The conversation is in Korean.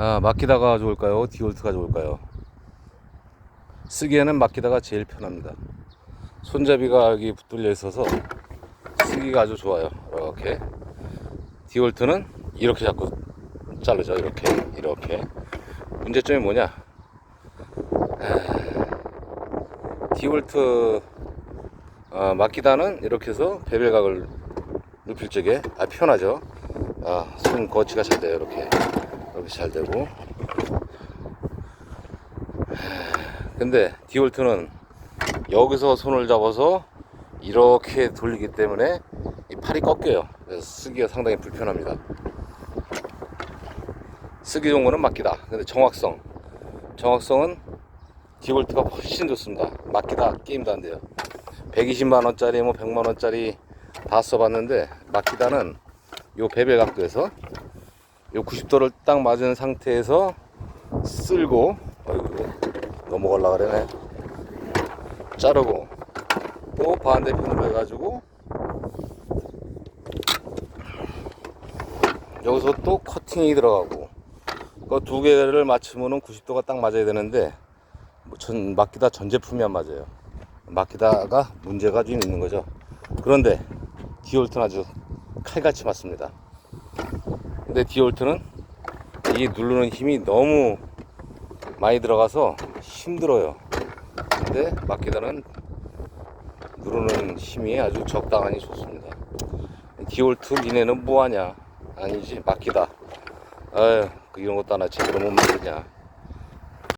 아, 맡기다가 좋을까요? 디올트가 좋을까요? 쓰기에는 맡기다가 제일 편합니다. 손잡이가 여기 붙들려 있어서 쓰기가 아주 좋아요. 이렇게. 디올트는 이렇게 자꾸 자르죠. 이렇게. 이렇게. 문제점이 뭐냐? 아, 디올트 어, 맡기다는 이렇게 해서 베벨각을 눕힐 적에 아, 편하죠. 아, 손 거치가 잘 돼요. 이렇게. 잘 되고. 근데 디올트는 여기서 손을 잡아서 이렇게 돌리기 때문에 이 팔이 꺾여요. 그래서 쓰기가 상당히 불편합니다. 쓰기 좋은 거는 맡기다. 근데 정확성. 정확성은 디볼트가 훨씬 좋습니다. 맡기다 게임도 안 돼요. 120만원짜리, 뭐 100만원짜리 다 써봤는데, 맡기다는 요 베벨 각도에서 요 90도를 딱 맞은 상태에서 쓸고, 어이구, 넘어가려고 그러네. 자르고, 또 반대편으로 해가지고, 여기서 또 커팅이 들어가고, 그 두 개를 맞추면은 90도가 딱 맞아야 되는데, 뭐 전, 맡기다 전 제품이 안 맞아요. 맡기다가 문제가 좀 있는 거죠. 그런데 디올트는 아주 칼같이 맞습니다. 근데 디올트는 이 누르는 힘이 너무 많이 들어가서 힘들어요. 근데 맡기다는 누르는 힘이 아주 적당하니 좋습니다. 디올트 니네는 뭐하냐? 아니지 맡기다. 아유 그 이런 것도 하나 제대로 못 만드냐?